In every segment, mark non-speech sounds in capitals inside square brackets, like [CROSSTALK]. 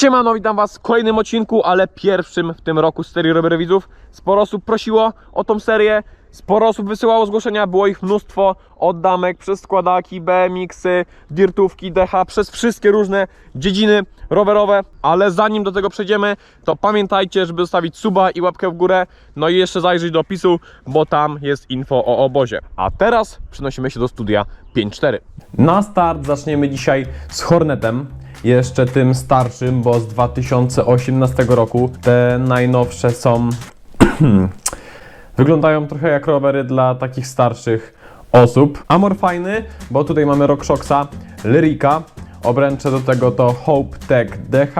Siemano, witam was w kolejnym odcinku, ale pierwszym w tym roku z serii Rowery Widzów. Sporo osób prosiło o tą serię, sporo osób wysyłało zgłoszenia, było ich mnóstwo od damek, przez składaki, BMX-y, dirtówki, DH, przez wszystkie różne dziedziny rowerowe, ale zanim do tego przejdziemy, to pamiętajcie, żeby zostawić suba i łapkę w górę, no i jeszcze zajrzeć do opisu, bo tam jest info o obozie. A teraz przenosimy się do studia 5.4. Na start zaczniemy dzisiaj z Hornetem, jeszcze tym starszym, bo z 2018 roku. Te najnowsze są. [CLEARS THROAT] wyglądają trochę jak rowery dla takich starszych osób. Amor fajny, bo tutaj mamy RockShoxa, Lyrica, obręcze do tego to Hope Tech DH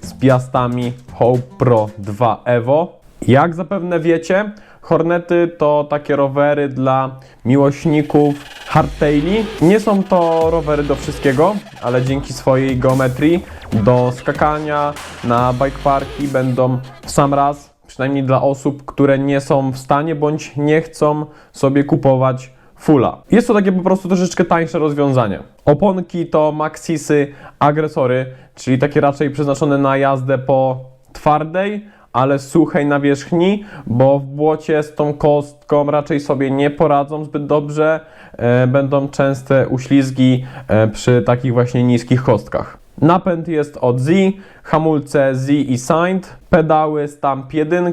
z piastami Hope Pro 2 Evo. Jak zapewne wiecie, Hornety to takie rowery dla miłośników hardtaili. Nie są to rowery do wszystkiego, ale dzięki swojej geometrii do skakania na bike parki będą w sam raz, przynajmniej dla osób, które nie są w stanie bądź nie chcą sobie kupować fulla. Jest to takie po prostu troszeczkę tańsze rozwiązanie. Oponki to Maxisy agresory, czyli takie raczej przeznaczone na jazdę po twardej, ale suchej nawierzchni, bo w błocie z tą kostką raczej sobie nie poradzą zbyt dobrze. E, będą częste uślizgi e, przy takich właśnie niskich kostkach. Napęd jest od Z, hamulce Z i Signed, pedały Stamp 1,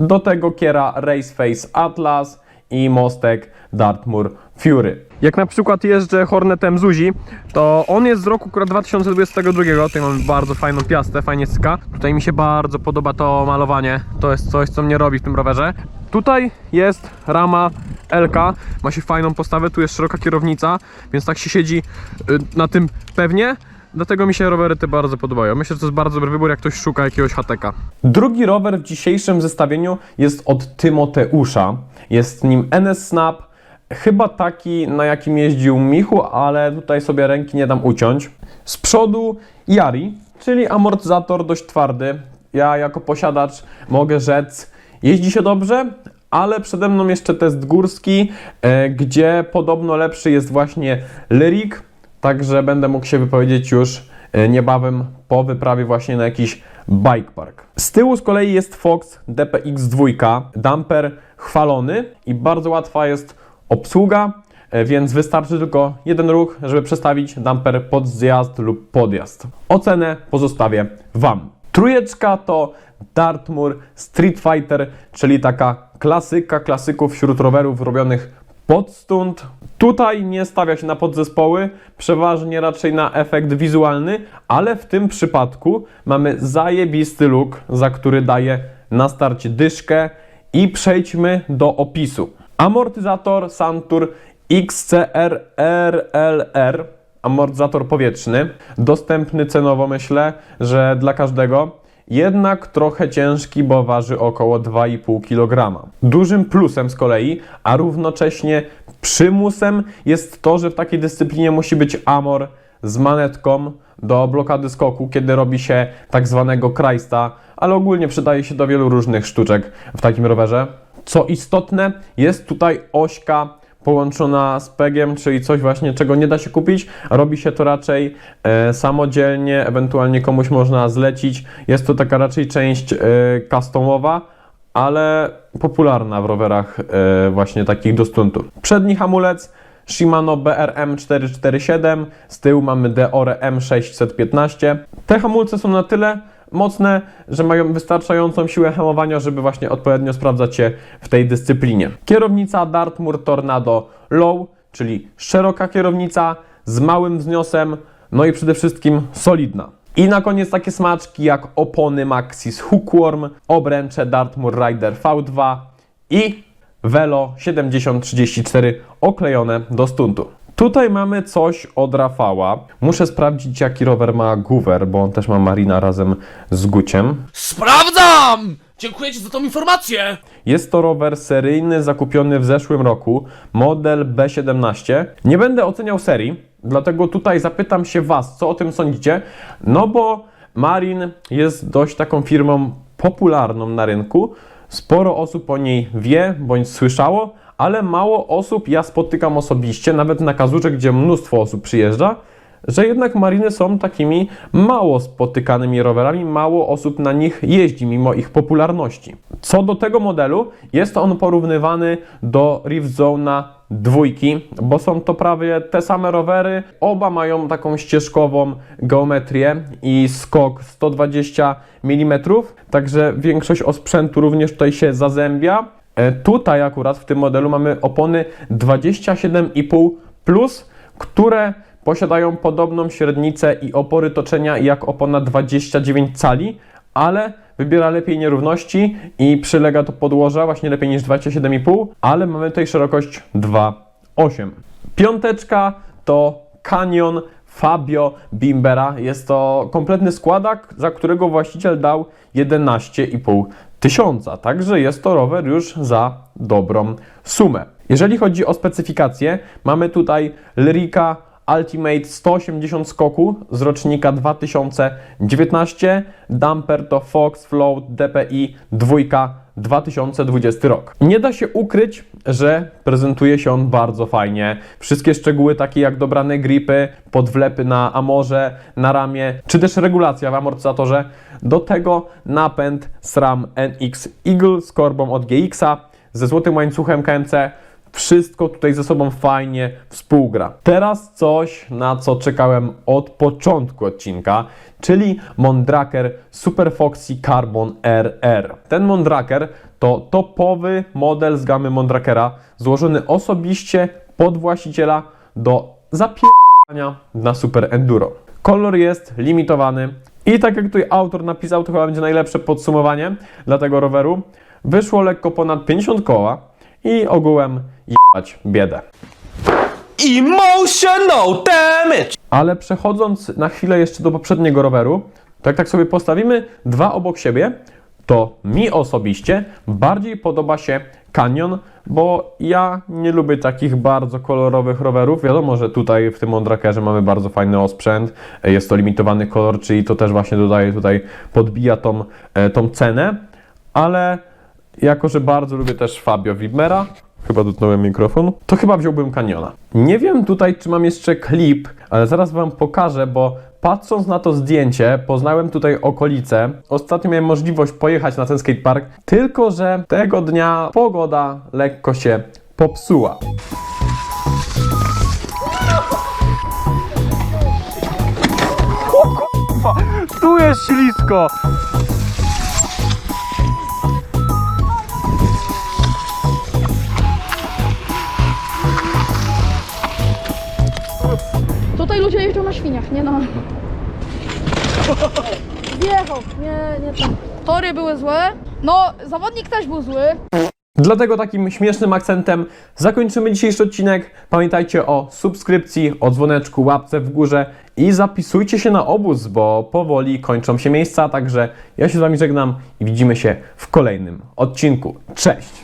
do tego kiera Raceface Atlas i mostek Dartmoor Fury. Jak na przykład jeżdżę Hornetem Zuzi, to on jest z roku akurat 2022. Tutaj mamy bardzo fajną piastę, fajnie syka. Tutaj mi się bardzo podoba to malowanie. To jest coś, co mnie robi w tym rowerze. Tutaj jest rama LK, ma się fajną postawę, tu jest szeroka kierownica, więc tak się siedzi y, na tym pewnie. Dlatego mi się rowery te bardzo podobają. Myślę, że to jest bardzo dobry wybór, jak ktoś szuka jakiegoś hateka. Drugi rower w dzisiejszym zestawieniu jest od Tymoteusza. Jest nim NS Snap, Chyba taki, na jakim jeździł Michu, ale tutaj sobie ręki nie dam uciąć. Z przodu Yari, czyli amortyzator dość twardy. Ja jako posiadacz mogę rzec, jeździ się dobrze, ale przede mną jeszcze test górski, e, gdzie podobno lepszy jest właśnie Lyric, także będę mógł się wypowiedzieć już e, niebawem po wyprawie właśnie na jakiś bike park. Z tyłu z kolei jest Fox DPX2, damper chwalony i bardzo łatwa jest obsługa, e, więc wystarczy tylko jeden ruch, żeby przestawić damper pod zjazd lub podjazd. Ocenę pozostawię Wam. Trójeczka to Dartmoor Street Fighter, czyli taka klasyka klasyków wśród rowerów robionych pod stąd. Tutaj nie stawia się na podzespoły, przeważnie raczej na efekt wizualny, ale w tym przypadku mamy zajebisty look, za który daje na starcie dyszkę i przejdźmy do opisu. Amortyzator Santur XCR-RLR, amortyzator powietrzny, dostępny cenowo myślę, że dla każdego, jednak trochę ciężki, bo waży około 2,5 kg. Dużym plusem z kolei, a równocześnie przymusem jest to, że w takiej dyscyplinie musi być amor z manetką do blokady skoku, kiedy robi się tak zwanego krajsta, ale ogólnie przydaje się do wielu różnych sztuczek w takim rowerze. Co istotne, jest tutaj ośka połączona z pegiem, czyli coś właśnie, czego nie da się kupić. Robi się to raczej e, samodzielnie, ewentualnie komuś można zlecić. Jest to taka raczej część e, customowa, ale popularna w rowerach e, właśnie takich do stuntu. Przedni hamulec Shimano BRM 447, z tyłu mamy Deore M615. Te hamulce są na tyle mocne, że mają wystarczającą siłę hamowania, żeby właśnie odpowiednio sprawdzać się w tej dyscyplinie. Kierownica Dartmoor Tornado Low, czyli szeroka kierownica z małym wzniosem, no i przede wszystkim solidna. I na koniec takie smaczki jak opony Maxis Hookworm, obręcze Dartmoor Rider V2 i Velo 7034 oklejone do stuntu. Tutaj mamy coś od Rafała. Muszę sprawdzić, jaki rower ma Goover, bo on też ma Marina razem z Guciem. Sprawdzam! Dziękuję Ci za tą informację! Jest to rower seryjny, zakupiony w zeszłym roku, model B17. Nie będę oceniał serii, dlatego tutaj zapytam się Was, co o tym sądzicie. No bo Marin jest dość taką firmą popularną na rynku. Sporo osób o niej wie bądź słyszało, ale mało osób ja spotykam osobiście, nawet na kazurze, gdzie mnóstwo osób przyjeżdża, że jednak mariny są takimi mało spotykanymi rowerami, mało osób na nich jeździ mimo ich popularności. Co do tego modelu, jest on porównywany do Rift Zone dwójki, bo są to prawie te same rowery. Oba mają taką ścieżkową geometrię i skok 120 mm, także większość osprzętu również tutaj się zazębia. E, Tutaj akurat w tym modelu mamy opony 27,5 plus, które posiadają podobną średnicę i opory toczenia jak opona 29 cali, ale wybiera lepiej nierówności i przylega do podłoża właśnie lepiej niż 27,5, ale mamy tutaj szerokość 2,8. Piąteczka to Canyon Fabio Bimbera. Jest to kompletny składak, za którego właściciel dał 11,5 tysiąca. Także jest to rower już za dobrą sumę. Jeżeli chodzi o specyfikację, mamy tutaj Lyrica Ultimate 180 skoku z rocznika 2019, damper to Fox Float DPI 2 2020 rok. Nie da się ukryć, że prezentuje się on bardzo fajnie. Wszystkie szczegóły takie jak dobrane gripy, podwlepy na amorze, na ramię, czy też regulacja w amortyzatorze. Do tego napęd SRAM NX Eagle z korbą od GX-a ze złotym łańcuchem KMC. Wszystko tutaj ze sobą fajnie współgra. Teraz coś, na co czekałem od początku odcinka, czyli Mondraker Super Foxy Carbon RR. Ten Mondraker to topowy model z gamy Mondrakera, złożony osobiście pod właściciela do zapierdania na Super Enduro. Kolor jest limitowany i tak jak tutaj autor napisał, to chyba będzie najlepsze podsumowanie dla tego roweru. Wyszło lekko ponad 50 koła i ogółem jebać biedę. Emotional damage! Ale przechodząc na chwilę jeszcze do poprzedniego roweru, to jak tak sobie postawimy dwa obok siebie, to mi osobiście bardziej podoba się Canyon, bo ja nie lubię takich bardzo kolorowych rowerów. Wiadomo, że tutaj w tym Mondrakerze mamy bardzo fajny osprzęt, jest to limitowany kolor, czyli to też właśnie dodaje tutaj, podbija tą, e, tą cenę, ale jako, że bardzo lubię też Fabio Wibmera, chyba dotknąłem mikrofon, to chyba wziąłbym Canyona. Nie wiem tutaj, czy mam jeszcze klip, ale zaraz Wam pokażę, bo patrząc na to zdjęcie, poznałem tutaj okolice. Ostatnio miałem możliwość pojechać na ten skatepark, tylko że tego dnia pogoda lekko się popsuła. Tu jest ślisko! Na świniach, nie na... Wjechał, nie, nie tam. Tory były złe. No, zawodnik też był zły. Dlatego takim śmiesznym akcentem zakończymy dzisiejszy odcinek. Pamiętajcie o subskrypcji, o dzwoneczku, łapce w górze i zapisujcie się na obóz, bo powoli kończą się miejsca. Także ja się z Wami żegnam i widzimy się w kolejnym odcinku. Cześć!